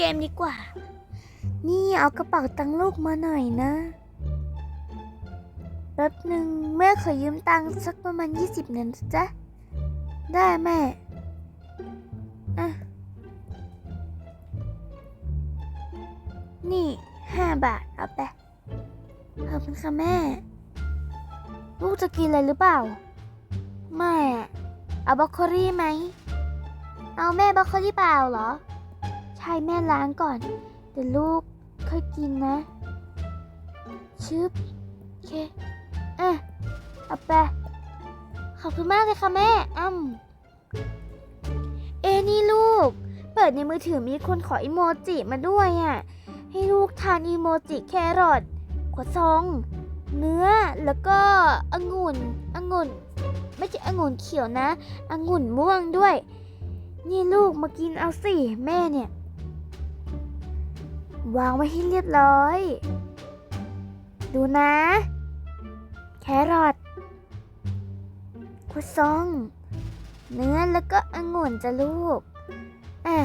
เกมดีกว่า นี่เอากระเป๋าตังค์ลูกมาหน่อยนะแป๊บหนึ่งแม่ขอยืมตังค์สักประมาณ 20เงินสิจ๊ะ ได้แม่อะนี่ห้าบาท เอาไปขอบคุณค่ะแม่ ลูกจะกินอะไรหรือเปล่า ไม่อะเอาบรอกโคลี่ไหม เอาแม่บรอกโคลี่เปล่าเหรอ ใช่แม่ล้างก่อน เดี๋ยวลูกค่อยกินนะ ชึบโอเคอะเอาไป ขอบคุณมากเลยค่ะแม่อ้ำเอนี่ลูก เปิดในมือถือมีคนขออีโมจิมาด้วยอะ ให้ลูกทานอีโมจิแครอทขวดซอง เนื้อแล้วก็องุ่นองุ่น ไม่ใช่องุ่นเขียวนะองุ่นม่วงด้วย นี่ลูกมากินเอาสิแม่เนี่ย วางไว้ให้เรียบร้อย ดูนะ แครอทคุซอง เนื้อแล้วก็องุ่นจะลูก อะ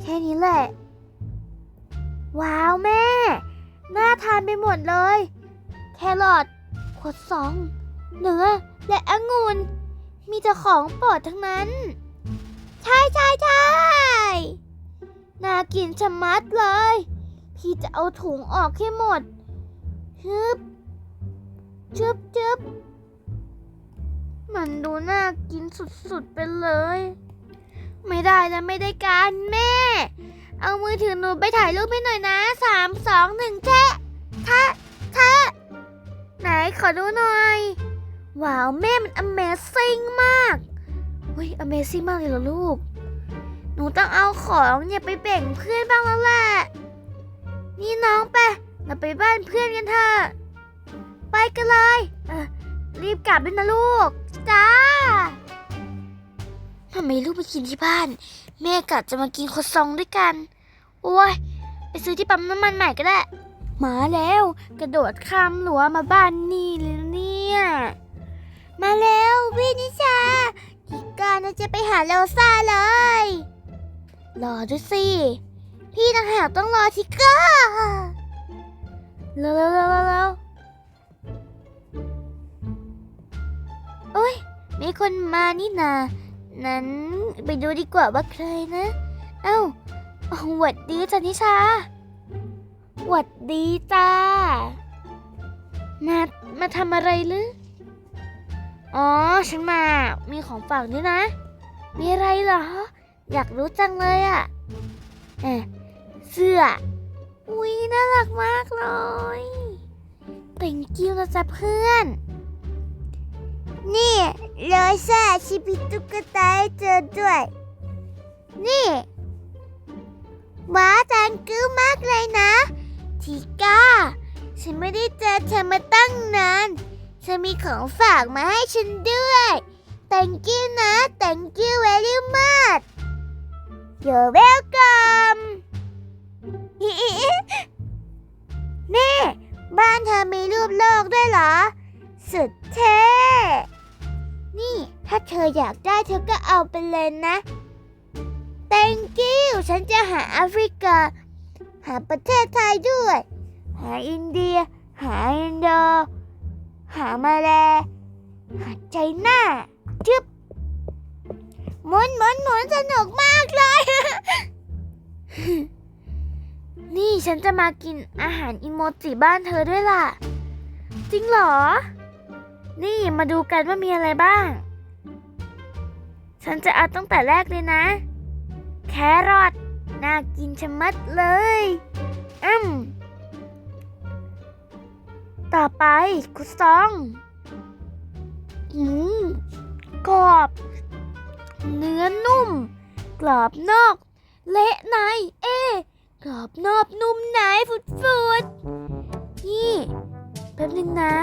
แค่นี้แหละ ว้าวแม่ น่าทานไปหมดเลย แครอทขวดซอง เนื้อและองุ่น มีแต่ของโปรดทั้งนั้น ใช่ใช่ใช่น่ากินชะมัดเลย พี่จะเอาถุงออกให้หมดฮึบชึบชึบมันดูน่ากินสุดๆไปเลย ไม่ได้แล้วไม่ได้การแม่ เอามือถือหนูไปถ่ายรูปให้หน่อยนะสามสองหนึ่งแชะทะทะไหนขอดูหน่อย ว้าวแม่มัน Amazing มากเฮ้ย Amazing มากเลยเหรอลูก หนูต้องเอาของเนี่ยไปแบ่งเพื่อนบ้างแล้วแหละ นี่น้องไปเราไปบ้านเพื่อนกันเถอะไปกันเลยเออรีบกลับด้วยนะลูก จ้าทำไมลูกไปกินที่บ้าน แม่กะจะมากินครัวซองด้วยกัน โอ้ย ไปซื้อที่ปั๊มน้ำมันใหม่ก็ได้ มาแล้ว กระโดดข้ามรั้วมาบ้านนี่เลยนะเนี่ย มาแล้ววินิชาอีกการเราจะไปหาโลซ่าเลย รอด้วยสิ พี่ต่างหากต้องรอทิกเกอร์เร็วเร็วเร็วเร็วเร็วโอ้ย มีคนมานี่นา นั้นไปดูดีกว่าว่าใครนะ เอ้าหวัดดีจ้ะนิชาหวัดดีจ้า มา มาทำอะไรหรือ อ๋อ ฉันมา มีของฝากด้วยนะ มีอะไรเหรอ อยากรู้จังเลยอะ่ะ เอะ เสื้อ อุ้ยน่ารักมากเลย thank you นะจ๊ะเพื่อน นี่เลยซ่าชิบิตุกตาให้เจอด้วย นี่ว้าจังกือมากเลยนะทิก้า ฉันไม่ได้เจอเธอมาตั้งนานเธอมีของฝากมาให้ฉันด้วย thank you นะ thank you very much you're welcome นี่ บ้านเธอมีรูปโลกด้วยเหรอ สุดเท่นี่ ถ้าเธออยากได้เธอก็เอาไปเลยนะ thank you ฉันจะหาแอฟริกา หาประเทศไทยด้วย หาอินเดีย หาอินโด หามาเลหาไชน่าจึ๊บหมุนหมุนหมุนสนุกมากเลย ฉันจะมากินอาหารอิโมจิบ้านเธอด้วยล่ะ จริงเหรอ นี่มาดูกันว่ามีอะไรบ้าง ฉันจะเอาตั้งแต่แรกเลยนะ แครอทน่ากินชะมัดเลยอืมต่อไปคุซองอืมกรอบ เนื้อนุ่ม กรอบนอก เละใน เอ กรอบนอกนุ่มในฟุดฟุดนี่แป๊บนึงนะ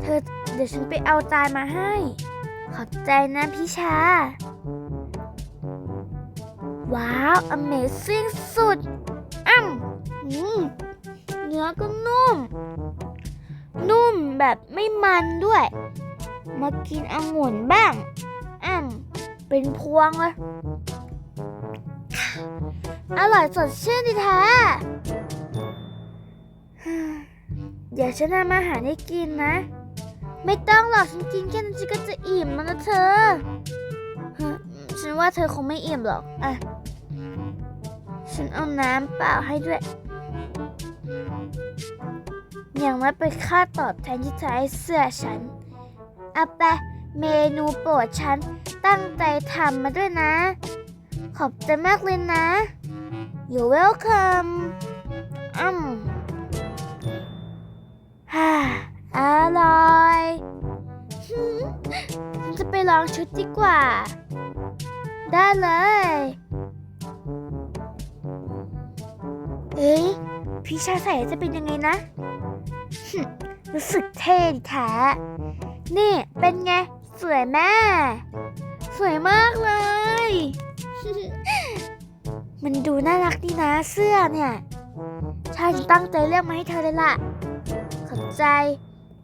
เธอเดี๋ยวฉันไปเอาจานมาให้ ขอบใจนะพี่ชา ว้าว Amazing สุดอ้ำอืมเนื้อก็นุ่ม นุ่มแบบไม่มันด้วย มากินองุ่นบ้างอ้ำเป็นพวงเลย อร่อยสดชื่นดีแท้เดี๋ยวฉันทำอาหารให้กินนะ ไม่ต้องหรอกฉันกินแค่นั้นฉันก็จะอิ่มแล้วนะเธอ ฉันว่าเธอคงไม่อิ่มหรอก อะ ฉันเอาน้ำเปล่าให้ด้วย อย่างนั้นเป็นค่าตอบแทนที่เธอให้เสื้อฉันเอาไปเมนูโปรดฉันตั้งใจทำมาด้วยนะ ขอบใจมากเลยนะ You're welcome อืมฮ่าอร่อยฉันจะไปลองชุดดีกว่า ได้เลย เอ๊ะพี่ชายใส่จะเป็นยังไงนะ รู้สึกเท่ดีแท้นี่เป็นไง สวยแม่ สวยมากเลย มันดูน่ารักดีนะเสื้อเนี่ยช่ฉันตั้งใจเลือกมาให้เธอเลยล่ะขอบใจ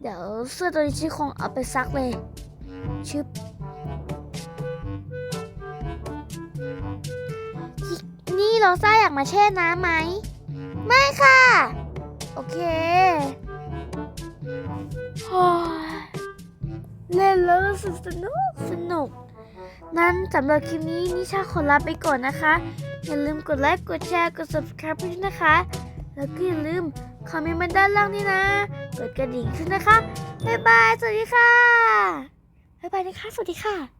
เดี๋ยวเสื้อตัวนี้ฉันคงเอาไปซักเลย ชึบนี่โรซ่าอยากมาแช่น้ำไหม ไม่ค่ะ โอเคอเล่นแล้วรู้สึกสนุกสนุก นั้นสำหรับคลิปนี้นิชาขอลาไปก่อนนะคะ อย่าลืมกดไลค์ กดแชร์ กด subscribe ด้วยนะคะ แล้วก็อย่าลืมคอมเมนต์มาด้านล่างนี่นะกดกระดิ่งขึ้นนะคะ บ๊ายบาย สวัสดีค่ะ บ๊ายบายนะคะ สวัสดีค่ะ